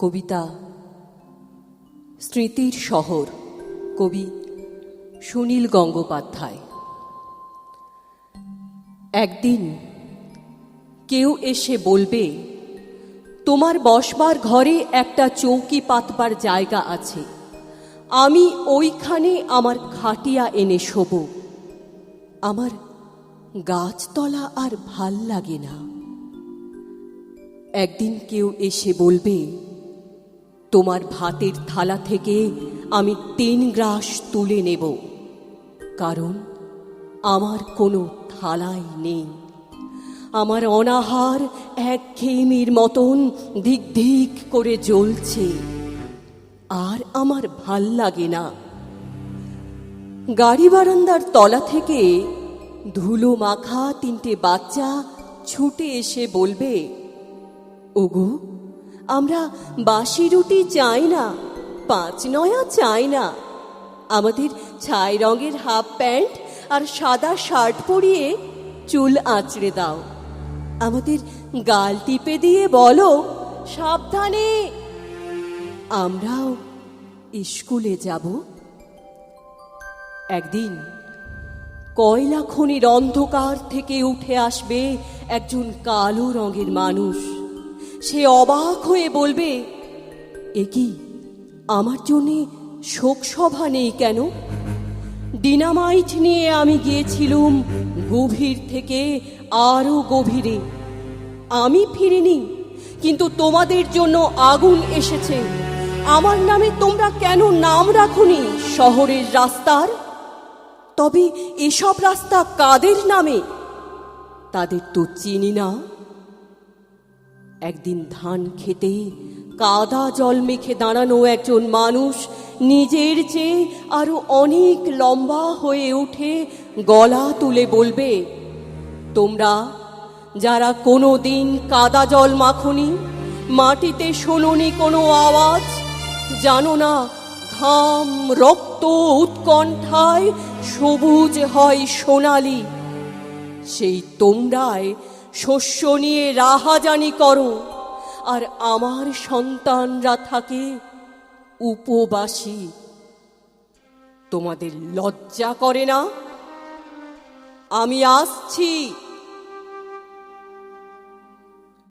কবিতা। স্মৃতির শহর, কবি সুনীল গঙ্গোপাধ্যায়। একদিন কেউ এসে বলবে, তোমার বসবার ঘরে একটা চৌকি পাতবার জায়গা আছে। আমি ওইখানে আমার খাটিয়া এনে শোব। আমার গাছতলা আর ভালো লাগে না। একদিন কেউ এসে বলবে তোমার ভাতের থালা থেকে আমি তিন গ্রাস তুলে নেব। কারণ আমার কোনো থালাই নেই। আমার অনাহার এক ঘেমির মতন ধিক ধিক করে জ্বলছে। আর আমার ভালো লাগে না। গাড়ি বারান্দার তলা থেকে ধুলো মাখা তিনটে বাচ্চা ছুটে এসে বলবে, ওগো আমরা বাসি রুটি চাই না, পাঁচ নয়া চাই না। আমাদের ছাই রঙের হাফ প্যান্ট আর সাদা শার্ট পরিয়ে চুল আঁচড়ে দাও। আমাদের গাল টিপে দিয়ে বলো, সাবধানে। আমরাও স্কুলে যাব। একদিন কয়লা খনির অন্ধকার থেকে উঠে আসবে একজন কালো রঙের মানুষ। সে অবাক হয়ে বলবে, এ কি, আমার জন্যে শোকসভা নেই কেন? ডিনামাইট নিয়ে আমি গিয়েছিলুম গভীর থেকে আরও গভীরে। আমি ফিরিনি, কিন্তু তোমাদের জন্য আগুন এসেছে। আমার নামে তোমরা কেন নাম রাখুনি শহরের রাস্তার? তবে এসব রাস্তা কাদের নামে? তাদের তো চিনি না। একদিন ধান খেতে, কাদা জল মেখে দাঁড়ানো একজন মানুষ নিজের চেয়ে আরও অনেক লম্বা হয়ে উঠে গলা তুলে বলবে, তোমরা যারা কোনো দিন কাদা জল মাখনি, মাটিতে শোনোনি কোনো আওয়াজ, জানো না, ঘাম রক্ত উৎকণ্ঠায় সবুজ হয় সোনালি। সেই তোমরাই শস্য নিয়ে রাহাজানি করো। আর আমার সন্তানরা থাকে উপবাসী। তোমাদের লজ্জা করে না? আমি আসছি।